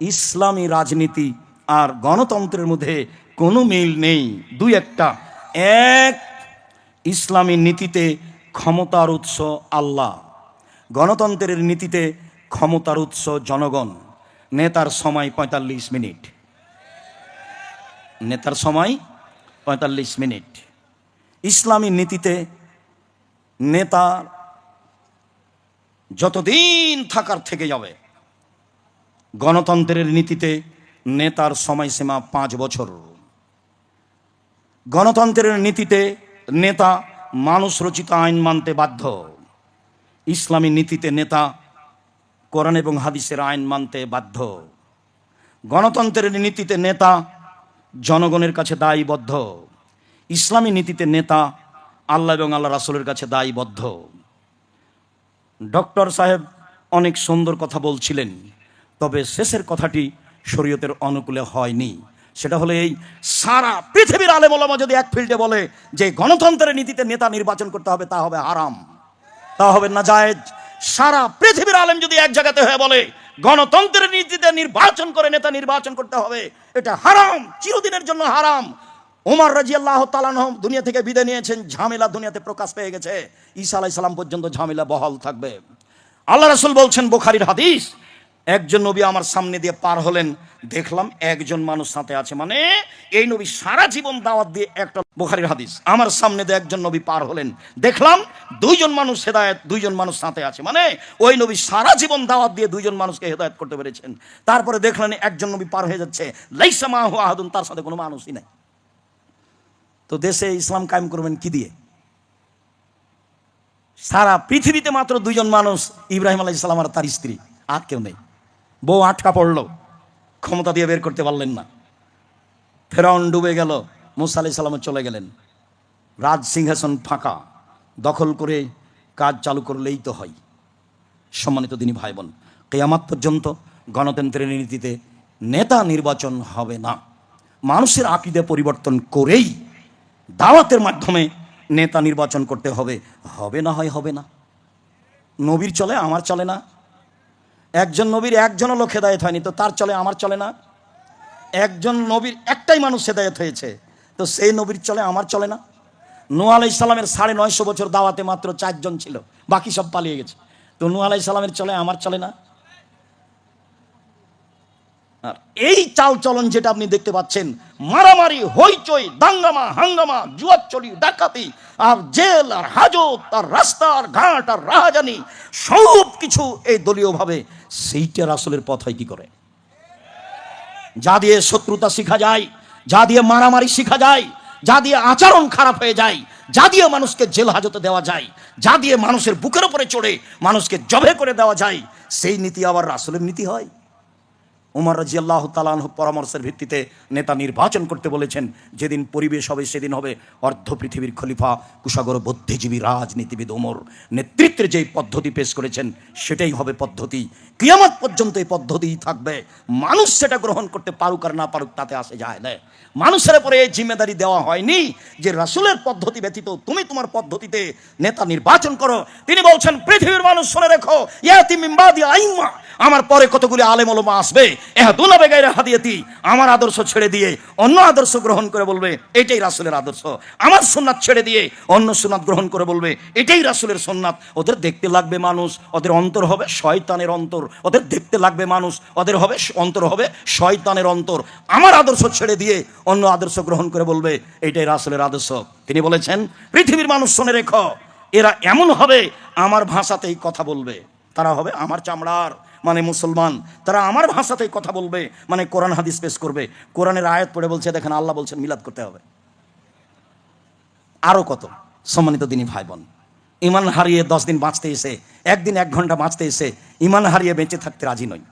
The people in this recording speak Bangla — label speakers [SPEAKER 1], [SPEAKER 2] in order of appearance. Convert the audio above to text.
[SPEAKER 1] ইসলামী রাজনীতি আর গণতন্ত্রের মধ্যে কোনো মিল নেই। দুই একটা। এক, ইসলামী নীতিতে ক্ষমতার উৎস আল্লাহ। গণতন্ত্রের নীতিতে ক্ষমতার উৎস জনগণ। নেতার সময় পঁয়তাল্লিশ মিনিট। নেতার সময় পঁয়তাল্লিশ মিনিট। ইসলামী নীতিতে নেতা যতদিন থাকার থেকে যাবে গণতন্ত্রের নীতিতে নেতার সময়সীমা পাঁচ বছর। গণতন্ত্রের নীতিতে নেতা মানুষ রচিত আইন মানতে বাধ্য। ইসলামী নীতিতে নেতা কোরআন এবং হাদিসের আইন মানতে বাধ্য। গণতন্ত্রের নীতিতে নেতা জনগণের কাছে দায়ীবদ্ধ। ইসলামী নীতিতে নেতা আল্লাহ এবং আল্লাহ রাসুলের কাছে দায়ীবদ্ধ। ডক্টর সাহেব অনেক সুন্দর কথা বলছিলেন। তবে শেষের কথাটি শরীয়তের অনুকূলে হয়নি। সেটা হলো এই, সারা পৃথিবীর আলেম ওলামা যদি এক ফিল্ডে বলে যে গণতন্ত্রের নীতিতে নেতা নির্বাচন করতে হবে, তা হবে হারাম। তা হবে না জায়েজ। সারা পৃথিবীর আলেম যদি এক জায়গাতে হয়ে বলে, গণতন্ত্রের নীতিতে নির্বাচন করে নেতা নির্বাচন করতে হবে, এটা হারাম, চিরদিনের জন্য হারাম। ওমর রাজি আল্লাহ তালানহ দুনিয়া থেকে বিদায় নিয়েছেন, ঝামেলা দুনিয়াতে প্রকাশ পেয়ে গেছে। ঈসা আলাই সালাম পর্যন্ত ঝামেলা বহাল থাকবে। আল্লাহ রাসুল বলছেন, বোখারির হাদিস একজন নবী আমার সামনে দিয়ে পার হলেন, দেখলাম একজন মানুষ সাথে আছে। মানে এই নবী সারা জীবন দাওয়াত দিয়ে একটা বোখারির হাদিস, আমার সামনে দিয়ে একজন নবী পার হলেন। দেখলাম দুইজন মানুষ হেদায়ত, দুইজন মানুষ সাথে আছে। মানে ওই নবী সারা জীবন দাওয়াত দিয়ে দুইজন মানুষকে হেদায়ত করতে পেরেছেন। তারপরে দেখলেন একজন নবী পার হয়ে যাচ্ছে। লাইসা মাহু আহাদুন, তার সাথে কোনো মানুষই নাই। তো দেশে ইসলাম কায়েম করবেন কি দিয়ে? সারা পৃথিবীতে মাত্র দুইজন মানুষ ইব্রাহিম আলাহ ইসলাম আর তার স্ত্রী, আর কেউ নেই। বউ আটকা পড়ল। ক্ষমতা দিয়ে বের করতে পারলেন না। ফেরাউন ডুবে গেল, মুসা আলাহ ইসলাম চলে গেলেন। রাজ সিংহাসন ফাঁকা, দখল করে কাজ চালু করলেই তো হয়। সম্মানিত তিনি ভাই বোন কেয়ামাত পর্যন্ত গণতন্ত্রের নীতিতে নেতা নির্বাচন হবে না। মানুষের আকিদে পরিবর্তন করেই দাওয়াতের মাধ্যমে নেতা নির্বাচন করতে হবে। হবে না হয় হবে না। নবীর চলে, আমার চলে না। একজন নবীর একজনও লোক হেদায়ত হয়নি। তো তার চলে, আমার চলে না? একজন নবীর একটাই মানুষ হেদায়ত হয়েছে। তো সেই নবীর চলে, আমার চলে না? নূ আলাই সালামের সাড়ে নয়শো বছর দাওয়াতে মাত্র চারজন ছিল। বাকি সব পালিয়ে গেছে। তো নূ আলাই সালামের চলে, আমার চলে না? আর এই চাল চলন যেটা আপনি দেখতে পাচ্ছেন, মারামারি, হইচই, দাঙ্গামা, হাঙ্গামা জুয়াচলি ডাকাতি, আর জেল, আর হাজত, আর রাস্তা, আর ঘাট, আর রাহাজানি সব কিছু এই দলীয়ভাবে সেইটা রাসুলের পথ হয় কি করে? যা দিয়ে শত্রুতা শিখা যায়, যা দিয়ে মারামারি শিখা যায়, যা দিয়ে আচরণ খারাপ হয়ে যায়, যা দিয়ে মানুষকে জেল হাজতে দেওয়া যায়, যা দিয়ে মানুষের বুকের উপরে চড়ে মানুষকে জবে করে দেওয়া যায়, সেই নীতি আবার রাসুলের নীতি হয়। উমর রাজি আল্লাহ তালান পরামর্শের ভিত্তিতে নেতা নির্বাচন করতে বলেছেন, যেদিন পরিবেশ হবে সেদিন হবে অর্ধ পৃথিবীর খলিফা কুশাগর বুদ্ধিজীবী রাজনীতিবিদ ওমর নেতৃত্বের যেই পদ্ধতি পেশ করেছেন, সেটাই হবে পদ্ধতি। কিয়ামত পর্যন্ত এই পদ্ধতিই থাকবে। মানুষ সেটা গ্রহণ করতে পারুক আর না পারুক, তাতে আসে যায় না। মানুষের পরে এই জিম্মেদারি দেওয়া হয়নি যে রাসুলের পদ্ধতি ব্যতীত তুমি তোমার পদ্ধতিতে নেতা নির্বাচন করো। তিনি বলছেন, পৃথিবীর মানুষ শুনে রেখো ইয়াতি মিম্বাদি আইম্মা আমার পরে কতগুলি আলেম ওলমা আসবে, এহা দুলাবে গাইরা হাদিয়াতি আমার আদর্শ ছেড়ে দিয়ে অন্য আদর্শ গ্রহণ করে বলবে, এটাই রাসুলের আদর্শ। আমার সুন্নাত ছেড়ে দিয়ে অন্য সুন্নাত গ্রহণ করে বলবে, এটাই রাসুলের সুন্নাত। ওদের দেখতে লাগবে মানুষ, ওদের অন্তর হবে শয়তানের অন্তর। ওদের দেখতে লাগবে মানুষ, ওদের হবে অন্তর হবে শয়তানের অন্তর। আমার আদর্শ ছেড়ে দিয়ে অন্য আদর্শ গ্রহণ করে বলবে, এটাই রাসুলের আদর্শ। তিনি বলেছেন, পৃথিবীর মানুষ শুনে রেখো, এরা এমন হবে, আমার ভাষাতেই কথা বলবে। তারা হবে আমার চামড়ার। মানে মুসলমান, তারা আমার ভাষাতেই কথা বলবে মানে কোরআন হাদিস পেশ করবে। কোরআনের আয়াত পড়ে বলছে, দেখেন আল্লাহ বলছেন, মিলাদ করতে হবে। আরও কত? সম্মানিত দিনী ভাই বোন ইমান হারিয়ে দশ দিন বাঁচতে এসে, একদিন এক ঘণ্টা বাঁচতে এসে ইমান হারিয়ে বেঁচে থাকতে রাজি নয়